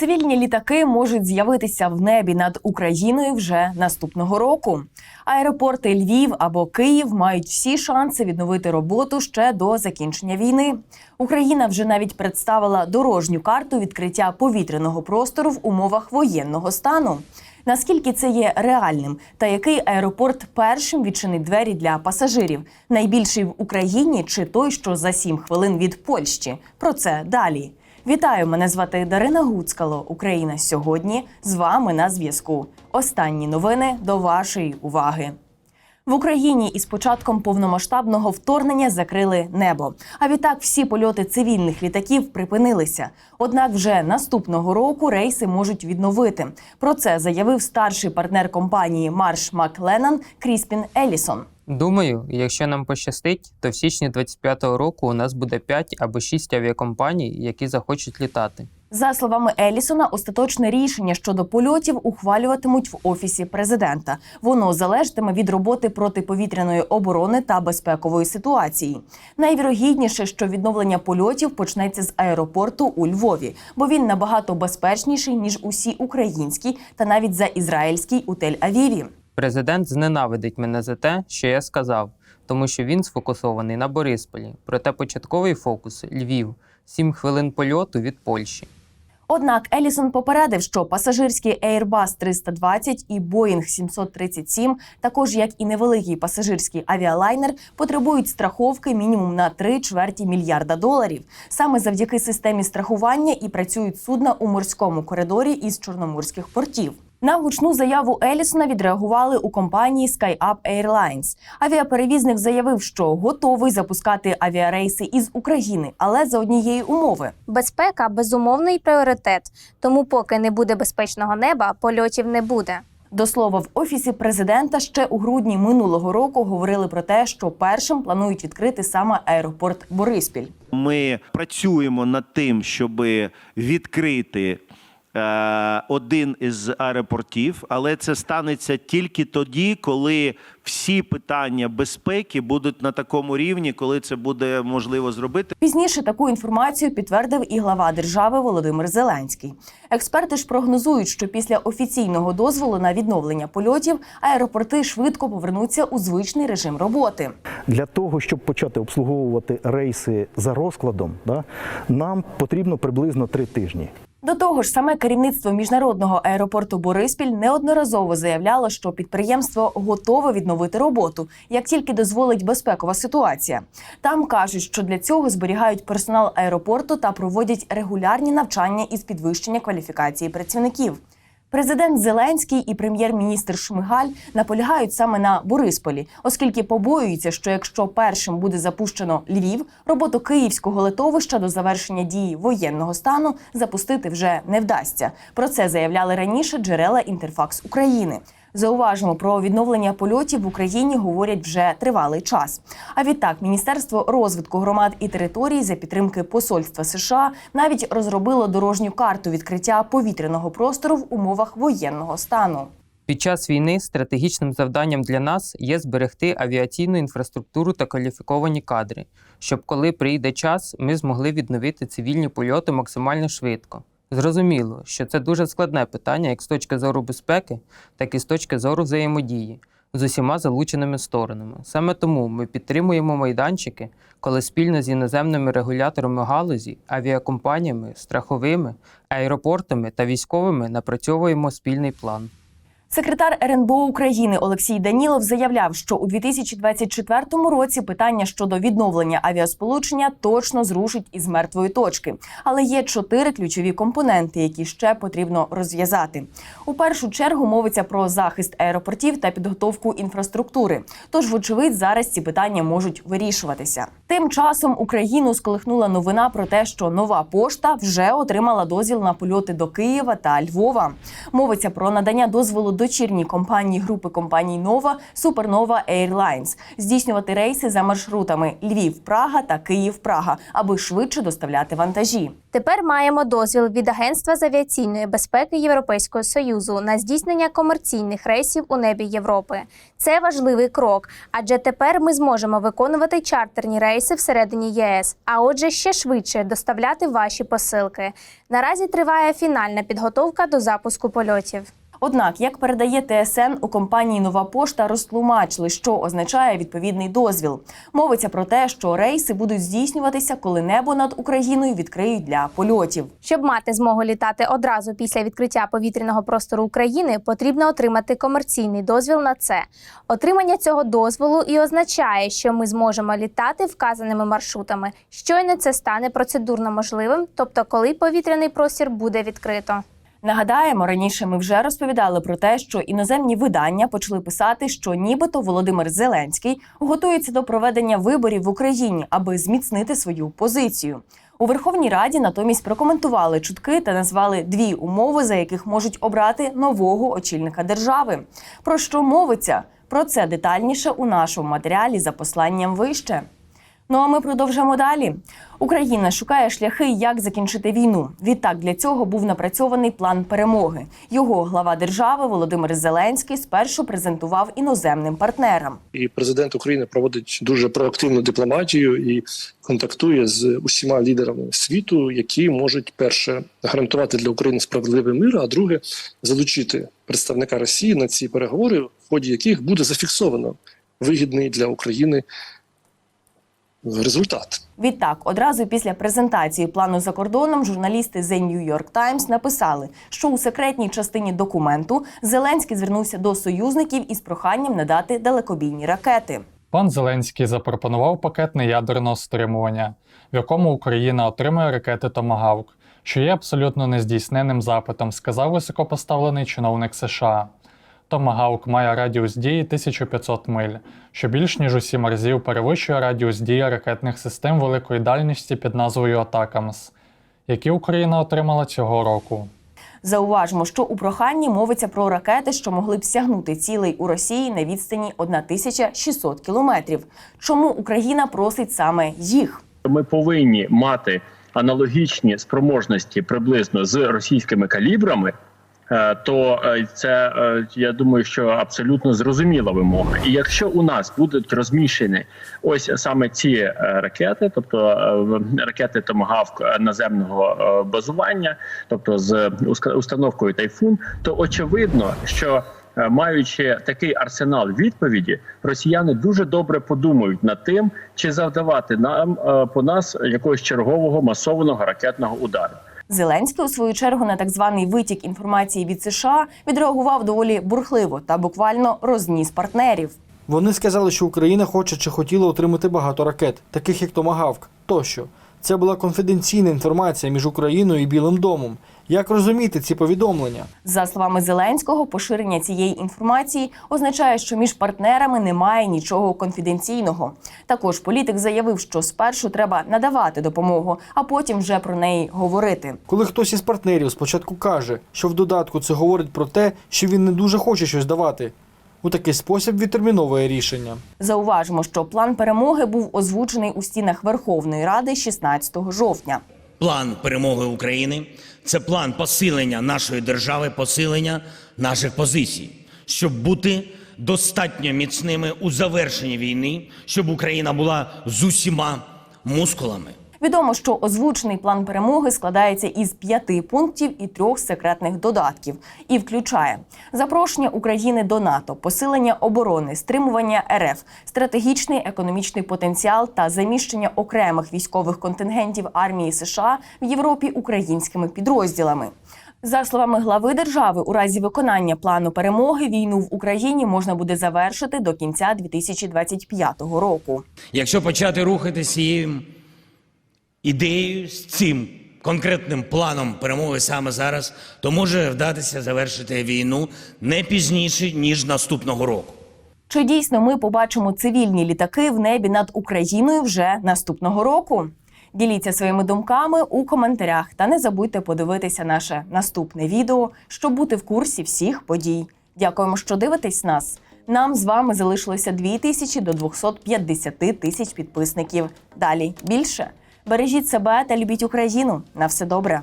Цивільні літаки можуть з'явитися в небі над Україною вже наступного року. Аеропорти Львів або Київ мають всі шанси відновити роботу ще до закінчення війни. Україна вже навіть представила дорожню карту відкриття повітряного простору в умовах воєнного стану. Наскільки це є реальним, та який аеропорт першим відчинить двері для пасажирів? Найбільший в Україні чи той, що за сім хвилин від Польщі? Про це далі. Вітаю, мене звати Дарина Гуцкало. Україна сьогодні з вами на зв'язку. Останні новини до вашої уваги. В Україні із початком повномасштабного вторгнення закрили небо. А відтак всі польоти цивільних літаків припинилися. Однак вже наступного року рейси можуть відновити. Про це заявив старший партнер компанії Марш Макленан Кріспін Елісон. Думаю, якщо нам пощастить, то в січні 25-го року у нас буде 5 або 6 авіакомпаній, які захочуть літати. За словами Елісона, остаточне рішення щодо польотів ухвалюватимуть в офісі президента. Воно залежатиме від роботи протиповітряної оборони та безпекової ситуації. Найвірогідніше, що відновлення польотів почнеться з аеропорту у Львові, бо він набагато безпечніший ніж усі українські та навіть за ізраїльський у Тель-Авіві. Президент зненавидить мене за те, що я сказав, тому що він сфокусований на Борисполі. Проте початковий фокус Львів 7 хвилин польоту від Польщі. Однак Елісон попередив, що пасажирський Airbus 320 і Boeing 737, також як і невеликий пасажирський авіалайнер, потребують страховки мінімум на три чверті мільярда доларів. Саме завдяки системі страхування і працюють судна у морському коридорі із чорноморських портів. На гучну заяву Елісона відреагували у компанії SkyUp Airlines. Авіаперевізник заявив, що готовий запускати авіарейси із України, але за однієї умови. Безпека безумовний пріоритет, тому поки не буде безпечного неба, польотів не буде. До слова, в офісі президента ще у грудні минулого року говорили про те, що першим планують відкрити саме аеропорт Бориспіль. Ми працюємо над тим, щоб відкрити один із аеропортів, але це станеться тільки тоді, коли всі питання безпеки будуть на такому рівні, коли це буде можливо зробити. Пізніше таку інформацію підтвердив і глава держави Володимир Зеленський. Експерти ж прогнозують, що після офіційного дозволу на відновлення польотів аеропорти швидко повернуться у звичний режим роботи. Для того, щоб почати обслуговувати рейси за розкладом, да, нам потрібно приблизно три тижні. До того ж, саме керівництво міжнародного аеропорту Бориспіль неодноразово заявляло, що підприємство готове відновити роботу, як тільки дозволить безпекова ситуація. Там кажуть, що для цього зберігають персонал аеропорту та проводять регулярні навчання із підвищення кваліфікації працівників. Президент Зеленський і прем'єр-міністр Шмигаль наполягають саме на Борисполі, оскільки побоюються, що якщо першим буде запущено Львів, роботу київського литовища до завершення дії воєнного стану запустити вже не вдасться. Про це заявляли раніше джерела Інтерфакс України. Зауважимо про відновлення польотів в Україні говорять вже тривалий час. А відтак, Міністерство розвитку громад і територій за підтримки посольства США навіть розробило дорожню карту відкриття повітряного простору в умовах воєнного стану. Під час війни стратегічним завданням для нас є зберегти авіаційну інфраструктуру та кваліфіковані кадри, щоб коли прийде час, ми змогли відновити цивільні польоти максимально швидко. Зрозуміло, що це дуже складне питання як з точки зору безпеки, так і з точки зору взаємодії з усіма залученими сторонами. Саме тому ми підтримуємо майданчики, коли спільно з іноземними регуляторами галузі, авіакомпаніями, страховими, аеропортами та військовими напрацьовуємо спільний план. Секретар РНБО України Олексій Данілов заявляв, що у 2024 році питання щодо відновлення авіасполучення точно зрушить із мертвої точки. Але є чотири ключові компоненти, які ще потрібно розв'язати. У першу чергу мовиться про захист аеропортів та підготовку інфраструктури. Тож, вочевидь, зараз ці питання можуть вирішуватися. Тим часом Україну сколихнула новина про те, що нова пошта вже отримала дозвіл на польоти до Києва та Львова. Мовиться про надання дозволу дочірній компанії групи компаній Нова Supernova Airlines здійснювати рейси за маршрутами Львів-Прага та Київ-Прага, аби швидше доставляти вантажі. Тепер маємо дозвіл від Агентства з авіаційної безпеки Європейського союзу на здійснення комерційних рейсів у небі Європи. Це важливий крок, адже тепер ми зможемо виконувати чартерні рейси всередині ЄС, а отже, ще швидше доставляти ваші посилки. Наразі триває фінальна підготовка до запуску польотів. Однак, як передає ТСН, у компанії Нова Пошта розтлумачили, що означає відповідний дозвіл. Мовиться про те, що рейси будуть здійснюватися, коли небо над Україною відкриють для польотів. Щоб мати змогу літати одразу після відкриття повітряного простору України, потрібно отримати комерційний дозвіл на це. Отримання цього дозволу і означає, що ми зможемо літати вказаними маршрутами. Щойно це стане процедурно можливим, тобто коли повітряний простір буде відкрито. Нагадаємо, раніше ми вже розповідали про те, що іноземні видання почали писати, що нібито Володимир Зеленський готується до проведення виборів в Україні, аби зміцнити свою позицію. У Верховній Раді натомість прокоментували чутки та назвали дві умови, за яких можуть обрати нового очільника держави. Про що мовиться? Про це детальніше у нашому матеріалі за посланням вище. Ну а ми продовжимо далі. Україна шукає шляхи, як закінчити війну. Відтак для цього був напрацьований план перемоги. Його глава держави Володимир Зеленський спершу презентував іноземним партнерам. і президент України проводить дуже проактивну дипломатію і контактує з усіма лідерами світу, які можуть перше гарантувати для України справедливий мир, а друге залучити представника Росії на ці переговори, в ході яких буде зафіксовано вигідний для України результат. Відтак, одразу після презентації плану за кордоном, журналісти The New York Times написали, що у секретній частині документу Зеленський звернувся до союзників із проханням надати далекобійні ракети. Пан Зеленський запропонував пакет неядерного стримування, в якому Україна отримує ракети Томагавк, що є абсолютно нездійсненним запитом, сказав високопоставлений чиновник США. Томагавк має радіус дії 1500 миль, що більш ніж у сім разів перевищує радіус дії ракетних систем великої дальності під назвою Атакамс, які Україна отримала цього року. Зауважимо, що у проханні мовиться про ракети, що могли б сягнути цілей у Росії на відстані 1600 кілометрів. Чому Україна просить саме їх? ми повинні мати аналогічні спроможності приблизно з російськими калібрами. Е, То е, це е, я думаю, що абсолютно зрозуміла вимога. І якщо у нас будуть розміщені ось саме ці ракети, тобто ракети Томагавк наземного базування, тобто з установкою Тайфун, то очевидно, що маючи такий арсенал відповіді, росіяни дуже добре подумають над тим, чи завдавати нам по нас якогось чергового масованого ракетного удару. Зеленський у свою чергу на так званий витік інформації від США відреагував доволі бурхливо та буквально розніс партнерів. Вони сказали, що Україна хоче чи хотіла отримати багато ракет, таких як Томагавк тощо. Це була конфіденційна інформація між Україною і Білим домом. Як розуміти ці повідомлення? За словами Зеленського, поширення цієї інформації означає, що між партнерами немає нічого конфіденційного. Також політик заявив, що спершу треба надавати допомогу, а потім вже про неї говорити. Коли хтось із партнерів спочатку каже, що в додатку це говорить про те, що він не дуже хоче щось давати, у такий спосіб відтерміновує рішення. Зауважимо, що план перемоги був озвучений у стінах Верховної Ради 16 жовтня. План перемоги України це план посилення нашої держави, посилення наших позицій, щоб бути достатньо міцними у завершенні війни, щоб Україна була з усіма мускулами. Відомо, що озвучений план перемоги складається із п'яти пунктів і трьох секретних додатків і включає запрошення України до НАТО, посилення оборони, стримування РФ, стратегічний економічний потенціал та заміщення окремих військових контингентів армії США в Європі українськими підрозділами. За словами глави держави, у разі виконання плану перемоги війну в Україні можна буде завершити до кінця 2025 року. Якщо почати рухатися цією ідеєю з цим конкретним планом перемоги саме зараз, то може вдатися завершити війну не пізніше ніж наступного року. Чи дійсно ми побачимо цивільні літаки в небі над Україною вже наступного року? Діліться своїми думками у коментарях та не забудьте подивитися наше наступне відео, щоб бути в курсі всіх подій Дякуємо, що дивитесь нас. Нам з вами залишилося 2 тисячі до 250 тисяч підписників. Далі більше. Бережіть себе та любіть Україну. На все добре.